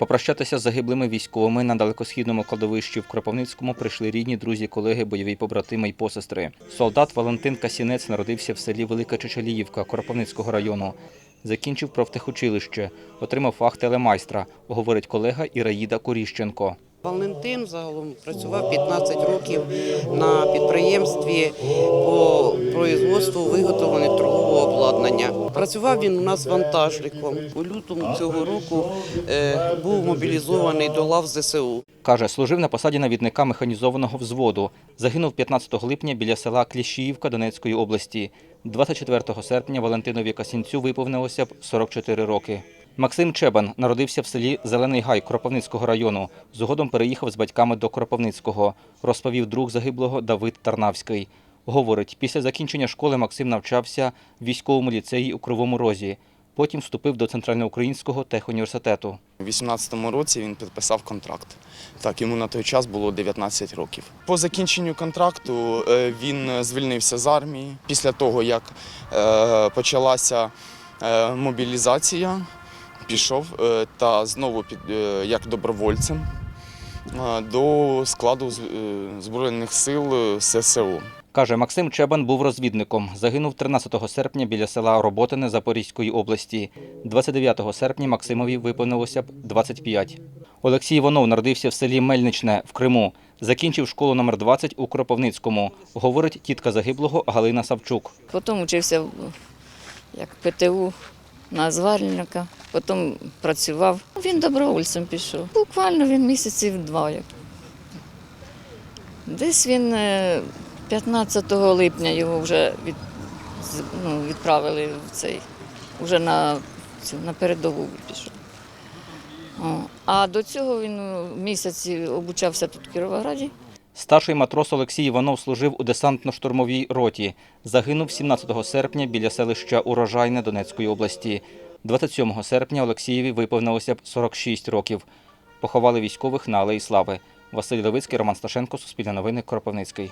Попрощатися з загиблими військовими на далекосхідному кладовищі в Кропивницькому прийшли рідні, друзі, колеги, бойові побратими й посестри. Солдат Валентин Касінець народився в селі Велика Чечеліївка Кропивницького району. Закінчив профтехучилище, отримав фах телемайстра, говорить колега Іраїда Куріщенко. Валентин загалом працював 15 років на підприємстві по производству виготовлення торгового обладнання. Працював він у нас вантажником. У лютому цього року е, був мобілізований до лав ЗСУ. Каже, служив на посаді навідника механізованого взводу. Загинув 15 липня біля села Кліщіївка Донецької області. 24 серпня Валентинові Касінцю виповнилося б 44 роки. Максим Чебан народився в селі Зелений Гай Кропивницького району. Згодом переїхав з батьками до Кропивницького, розповів друг загиблого Давид Тарнавський. Говорить, після закінчення школи Максим навчався в військовому ліцеї у Кривому Розі. Потім вступив до Центральноукраїнського техуніверситету. У 18-му році він підписав контракт. Так, йому на той час було 19 років. По закінченню контракту е, він звільнився з армії. Після того, як е, почалася е, мобілізація, пішов та знову під, як добровольцем до складу Збройних сил ССО. Каже, Максим Чебан був розвідником. Загинув 13 серпня біля села Роботине Запорізької області. 29 серпня Максимові виповнилося б 25. Олексій Іванов народився в селі Мельничне в Криму. Закінчив школу номер 20 у Кропивницькому. Говорить тітка загиблого Галина Савчук. Потім учився як ПТУ на зварільника, потім працював. Він добровольцем пішов. Буквально він місяців два. Десь він е, 15 липня його вже від, ну, відправили в цей, вже на, цю, на передову пішов. А до цього він місяці обучався тут в Кіровограді. Старший матрос Олексій Іванов служив у десантно-штурмовій роті. Загинув 17 серпня біля селища Урожайне Донецької області. 27 серпня Олексієві виповнилося б 46 років. Поховали військових на Алеї Слави. Василь Левицький, Роман Сташенко, Суспільне новини, Кропивницький.